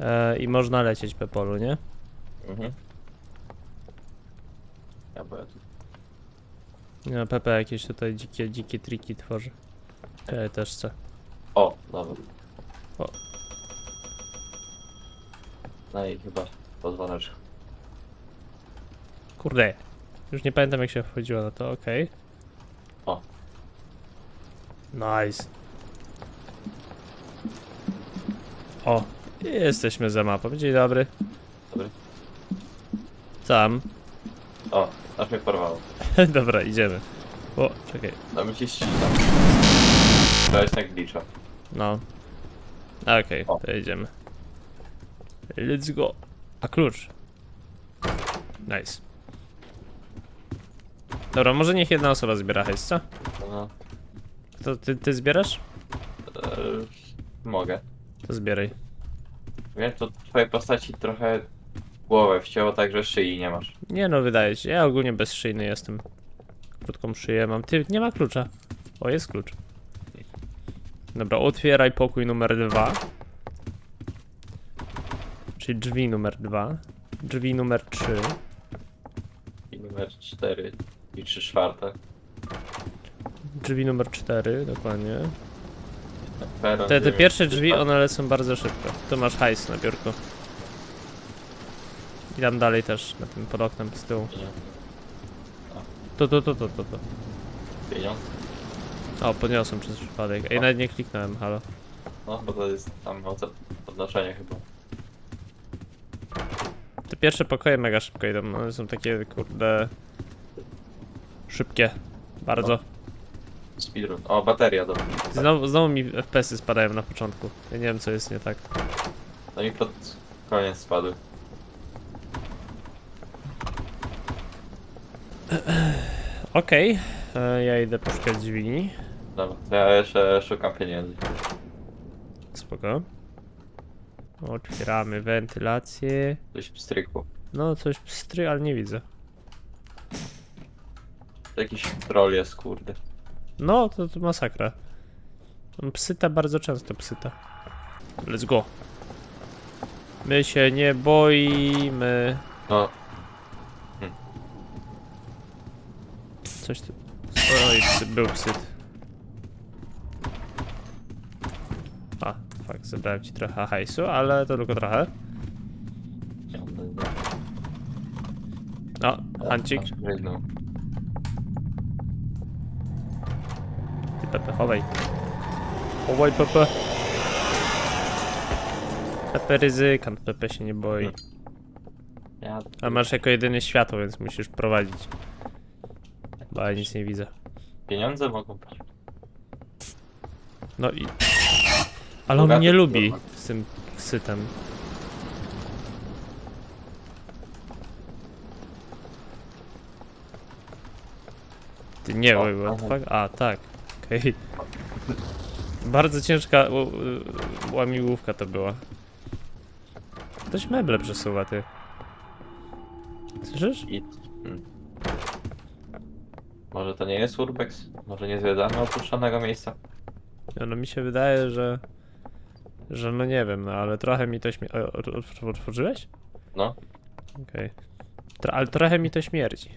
E, I można lecieć po polu, nie? Mhm. Ja bo ja tu. No, Pepe jakieś tutaj dzikie, dzikie triki tworzy. Ja też chcę. O, dobra. O. No i chyba pozwalasz. Kurde. Już nie pamiętam jak się wchodziło na to, okej. O. Nice. O, jesteśmy za mapą. Dzień dobry. Dobry. Tam. O, aż mnie porwało. Dobra, idziemy. O, czekaj. No mi się ścina. To jest jak glitcha. No. Okej, O. to idziemy. Let's go. A klucz. Nice. Dobra, może niech jedna osoba zbiera hajs, co? No, To ty, ty zbierasz? e, mogę. To zbieraj. Wiem, to twojej postaci trochę głowę wcięło tak, że szyi nie masz. Nie no, wydaje się. Ja ogólnie bezszyjny jestem. Krótką szyję mam. Ty, nie ma klucza. O, jest klucz. Dobra, otwieraj pokój numer dwa. Czyli drzwi numer dwa. Drzwi numer trzy. I numer 4 i 3 czwarte. Drzwi numer cztery, dokładnie. Peron, Te, te pierwsze drzwi, one lecą bardzo szybko. Tu masz hajs na biurku. I tam dalej też, na tym pod oknem z tyłu. Pieniądze. To, to, to, to, to. Pieniądze. O, podniosłem przez przypadek. Ej, nawet nie kliknąłem, halo. No, bo to jest tam moce podnoszenie chyba. Te pierwsze pokoje mega szybko idą, one są takie, kurde... Szybkie. Bardzo. Speedrun. O, bateria, dobra. Znowu, znowu mi FPS-y spadają na początku. Ja nie wiem, co jest nie tak. No i pod koniec spadły. Okej, e, ja idę poszukać dźwigni. Dobra, to ja jeszcze szukam pieniędzy. Spoko. Otwieramy wentylację. Coś pstrykło. No, coś pstry, ale nie widzę. To jakiś troll jest, kurde. No, to, to masakra. Psyta bardzo często psyta. Let's go. My się nie boimy. No, Coś tu... Oj, psy, był psyt. A, zebrałem ci trochę hajsu, ale to tylko trochę. O, hancik. Rygnął. Ty Pepe, chowaj. Chowaj Pepe. Pepe ryzykant, Pepe się nie boi. Ja... A masz jako jedyny światło, więc musisz prowadzić. Bo ja nic nie widzę. Pieniądze mogą być. No i... Ale on Bogaty mnie lubi z tym sytem. Ty nie, O, wait, what the aha. fuck? A, tak. Okej. Bardzo ciężka ł- ł- łamiłówka to była. Ktoś meble przesuwa, ty. Słyszysz? I... Hmm. Może to nie jest Urbex? Może nie zwiedzamy opuszczonego miejsca? No, no mi się wydaje, że... Że no nie wiem, no ale trochę mi to śmie... o, o, o, Otworzyłeś? No. Okej. Tro- Ale trochę mi to śmierdzi.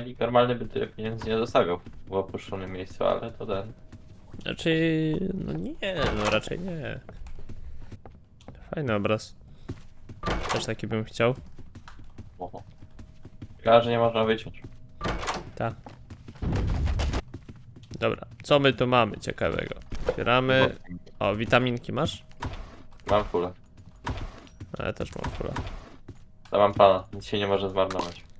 Nikt normalny by tyle pieniędzy nie zostawiał w opuszczonym miejscu, ale to ten... Znaczy, no nie, no raczej nie. Fajny obraz. Też taki bym chciał. Oho. Szkoda, że nie można wyciąć. Ta. Dobra, co my tu mamy ciekawego? Otwieramy. O, witaminki masz? Mam fulę. A ja też mam fulla. To mam pana, nic się nie może zmarnować.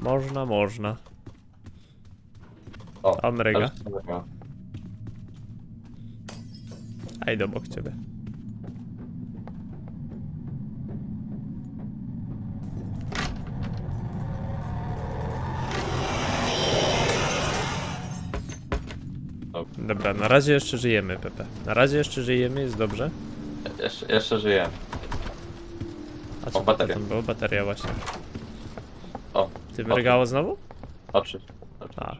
Można, można. O, Amryga. też mam. A idę obok ciebie. Dobra, na razie jeszcze żyjemy, Pepe. Na razie jeszcze żyjemy, jest dobrze. Jeszcze, jeszcze żyję. A co bateria. tam było? Bateria właśnie. O, Ty o, mrygało znowu? oczy. A.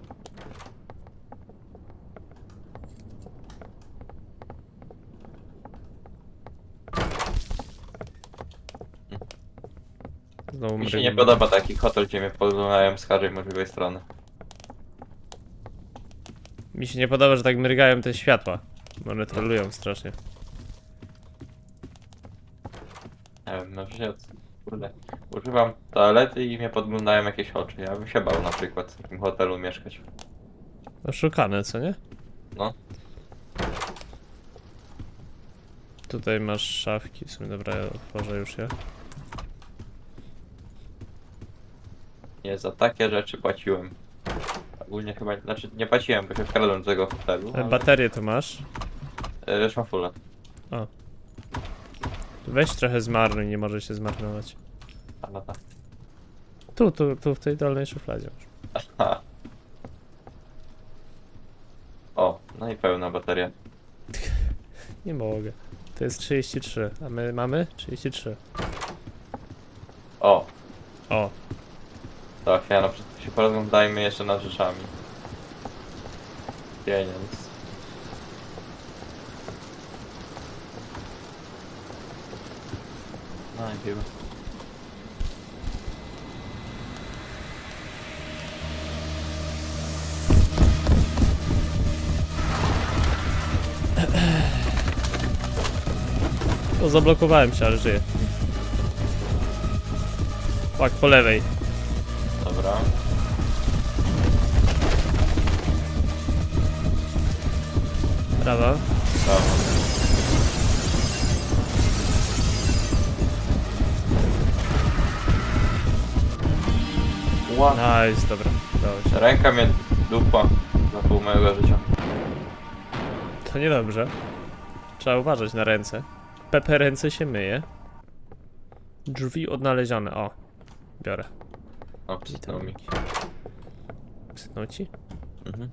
Znowu Mi się nie podoba taki hotel, gdzie mnie podglądają z każdej możliwej strony. Mi się nie podoba, że tak mrygają te światła. One trolują strasznie. Nie wiem, no przecież, kurde, używam toalety i mnie podglądają jakieś oczy. Ja bym się bał na przykład w takim hotelu mieszkać. Oszukane, co nie? No. Tutaj masz szafki, w sumie dobra, ja otworzę już je. Nie, za takie rzeczy płaciłem. Ogólnie chyba, znaczy nie płaciłem, bo się wkradłem do tego hotelu, E, ale Baterię tu masz. e, już mam fulla. Weź trochę zmarnuj, nie może się zmarnować. No tak. Tu, tu, tu w tej dolnej szufladzie. Aha. O, no i pełna bateria. Nie mogę. To jest 33, a my mamy 33. O, O, tak, ja na przykład się porozglądajmy jeszcze nad rzeczami. Pieniądz. No i chyba. o zablokowałem się, ale żyję. Tak, po lewej. Dobra. Prawa. Ła. Nice, dobra. Ręka mnie dupła za pół mojego życia. To niedobrze. Trzeba uważać na ręce. Pepe ręce się myje. Drzwi odnalezione. O, biorę. O, przytnął mi. Sytnął ci? Mhm.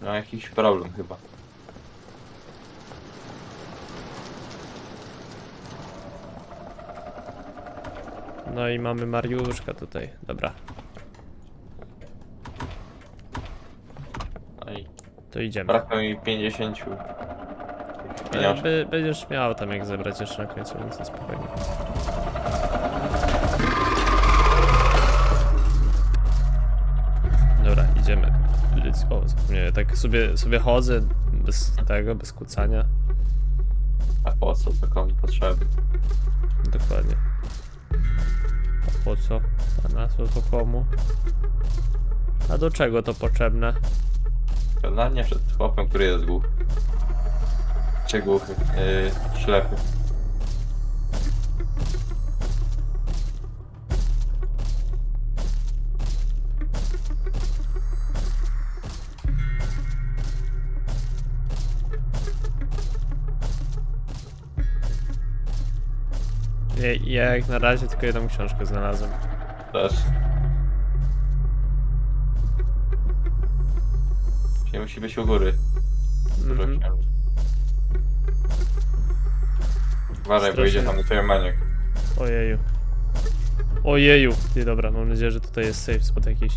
No jakiś problem chyba. No i mamy Mariuszka tutaj. Dobra, No i to idziemy. brakuje mi 50 E, pieniążków. By, będziesz miał tam jak zebrać jeszcze na końcu, więc jest spokojnie. Dobra, idziemy. Go. Zapomniałem, tak sobie, sobie chodzę bez tego, bez kucania. A po co to komu? Po co? A na co to komu? A do czego to potrzebne? Gadanie przed chłopem, który jest głuchy. Czy głuchy? Yy, ślepy. Ja, ja jak na razie tylko jedną książkę znalazłem. Też. Czyli musi być u góry. Dużo Mhm. Uważaj, bo idzie tam do ciebie maniak. Ojeju. Ojeju. Ty, dobra, mam nadzieję, że tutaj jest safe spot jakiś.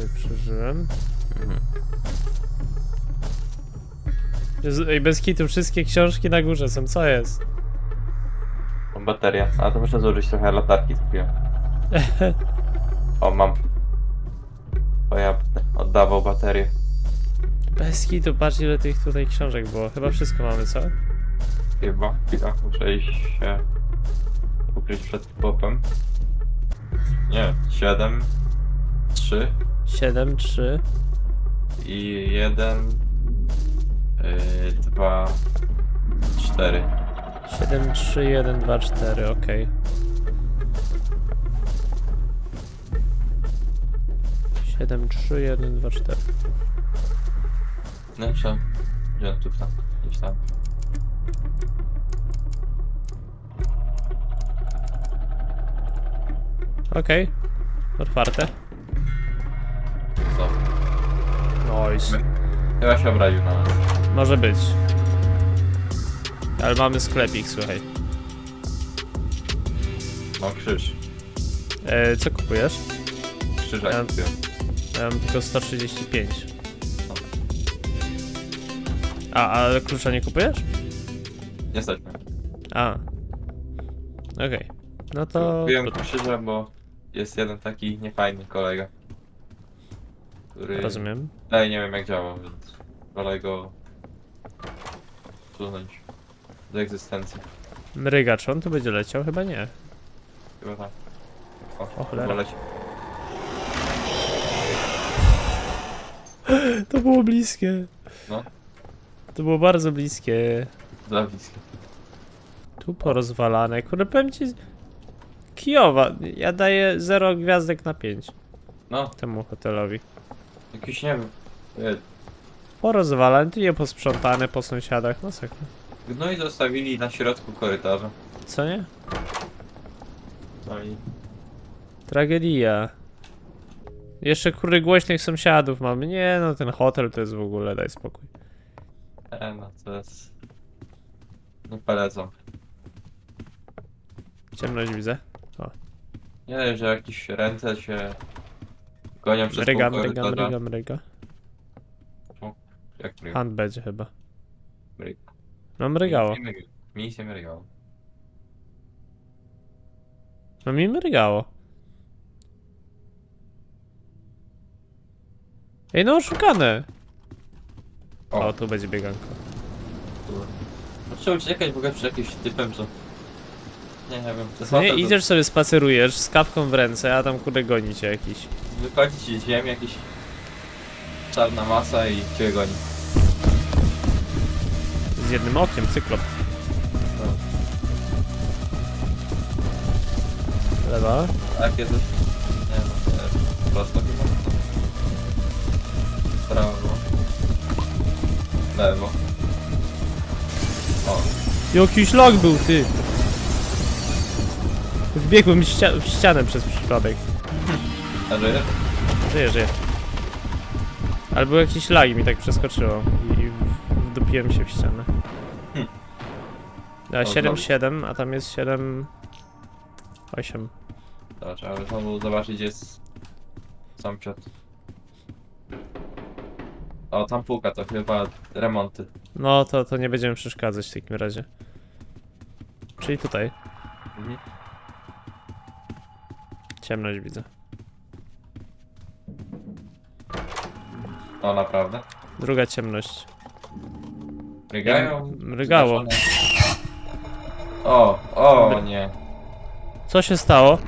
Okej, przeżyłem. Mhm. Ej, bez kitu, wszystkie książki na górze są, co jest? Mam bateria. A to muszę zużyć trochę latarki kupiłem. O, mam. O ja oddawał baterię. Bez kitu, patrz ile tych tutaj książek było. Chyba wszystko mamy, co? Chyba. Chwila, muszę iść się ukryć przed chłopem. Nie, 7, 3 7, 3. i 1, 2, 4. 7, 3, 1, 2, 4, okej. Siedem, trzy, jeden, dwa, cztery. No i co? Gdzie on tu tam? Gdzieś tam. Okej. Otwarte. Nice. Chyba się obraził na nas. Może być. Ale mamy sklepik, słuchaj. Mam krzyż. E, co kupujesz? Krzyżak Ja-. Ja mam tylko 135. A, ale klucza nie kupujesz? Nie stać mnie. A. Okej. No to... Kupiłem krzyża, bo jest jeden taki niefajny kolega. Który... Rozumiem. Ale nie wiem jak działa, więc wolę go usunąć z egzystencji. Mrygacz, on tu będzie leciał? Chyba nie. Chyba tak. O cholera. chyba leci. To było bliskie. No. To było bardzo bliskie. Dla bliskich. Tu porozwalane. Kurde, powiem ci... Kijowa. Ja daję 0 gwiazdek na 5 No, temu hotelowi. Jakiś nie wiem. nie, Porozwalane, tu nie posprzątane po sąsiadach. No sekund. No i zostawili na środku korytarza. Co nie? No i Tragedia. Jeszcze kurde głośnych sąsiadów mamy. Nie no, ten hotel to jest w ogóle, daj spokój. e, no to jest... Nie polecam. Ciemność widzę. Nie wiem, że jakieś ręce się gonią przez Mryga, pół mryga, korytarza. mryga. Jak mryga? Hand będzie chyba. Mryga. No mrygało. Mi mryga- Mi nie mrygało. No mi mrygało. Ej no oszukane. O, O, tu będzie bieganko. kurde. No, Trzeba uciekać w ogóle przed jakimś typem, co... Nie, nie wiem, to jest Co nie, hotel, to idziesz sobie spacerujesz z kawką w ręce, a tam kurde goni cię jakiś. Wychodzi z ziemi jakiś... Czarna masa i cię goni. Z jednym okiem, cyklop. No. Lewa. Takie coś... Nie no, prosto chyba. Prawo. Lewo. O, Jakiś lag był, ty. Wbiegłem ścia w ścianę przez przypadek. A żyje? Żyję. Ale był jakiś lag mi tak przeskoczyło. I wdupiłem się w ścianę. Hmm. A O, 7-7, a tam jest 7... 8. Dobra, trzeba by znowu zobaczyć gdzie jest sąsiad. O, tam puka, to chyba remonty. No to, to nie będziemy przeszkadzać w takim razie. Czyli tutaj. Mhm. Ciemność widzę. O, naprawdę? Druga ciemność. Mrygają? Mrygało. O, o nie. Co się stało?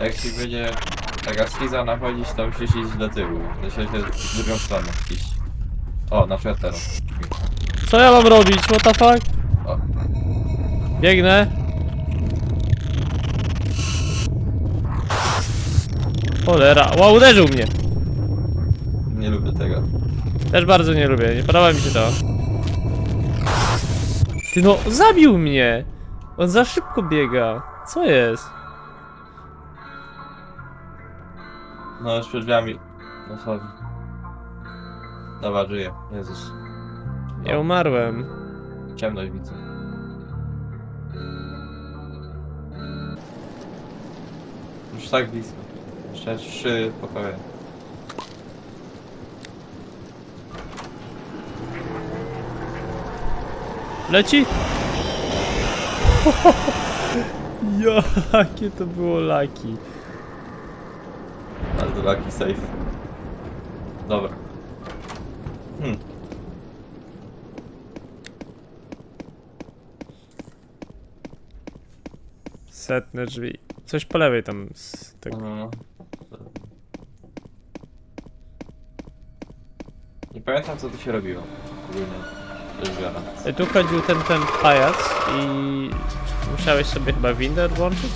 Jak ci będzie taka schiza nachodzić, to musisz iść do tyłu. To się w drugą stronę iść. O, na przykład teraz. Co ja mam robić? What the fuck? O. Biegnę. Cholera. Wow, uderzył mnie. Tego. Też bardzo nie lubię, nie podoba mi się to. Ty no, zabił mnie! On za szybko biega. Co jest? No, już przed drzwiami. No sorry. Dobra, żyję. Jezus. Ja umarłem. Ciemność widzę. Już tak blisko. Jeszcze trzy pokoje. Leci? Jakie to było laki. Ale lucky safe. Dobra. Hmm. Setne drzwi. Coś po lewej tam z tego. No. Nie pamiętam co tu się robiło. Ogólnie. E, tu chodził ten, ten pajac i musiałeś sobie chyba windę odłączyć?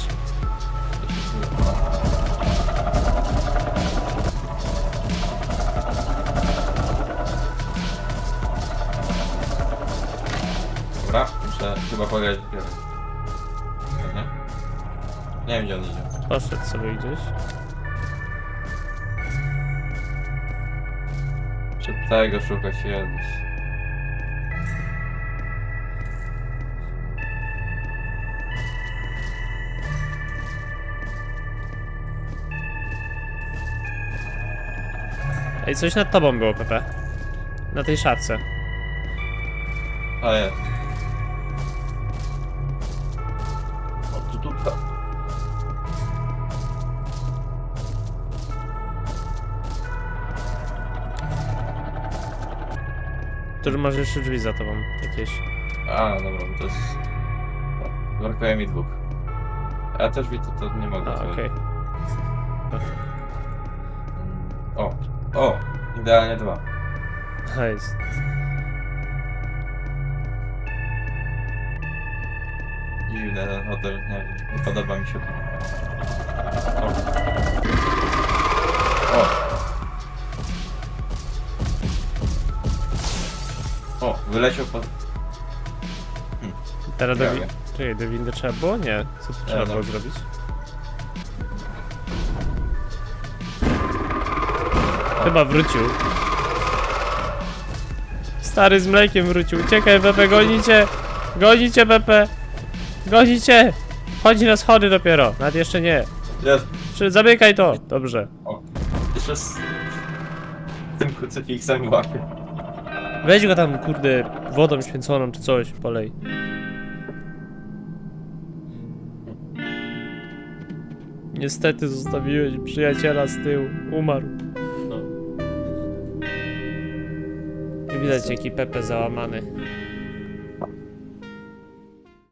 Dobra, muszę chyba pograć w piorun. Nie? Nie wiem gdzie on idzie. Poszedł sobie gdzieś. Przed tego szukać Jezus. Ej, coś nad tobą było, Pepe. Na tej szafce. A jest. O, tu, tu, tu. To, że masz jeszcze drzwi za tobą jakieś. A, dobra, to jest... Brakuje mi dwóch. Ja też widzę, to nie mogę A, okej. O, idealnie dwa. Nice. Dziwny ten hotel, nie wiem, nie podoba mi się to. O. O. O, wyleciał pod... Teraz do, wi-. Czekaj, do windy trzeba było? Nie. Co tu trzeba no. było zrobić? Chyba wrócił. Stary z mlekiem wrócił. Uciekaj, Pepe, gonicie! Gonicie, Pepe! Gonicie! Chodzi na schody dopiero. Nawet jeszcze nie. Jest, Zamykaj to! Dobrze. jeszcze z... Tym krucyfiksem łapie. Weź go tam, kurde, wodą święconą czy coś, polej. Niestety zostawiłeś przyjaciela z tyłu. Umarł. Widać jaki Pepe załamany.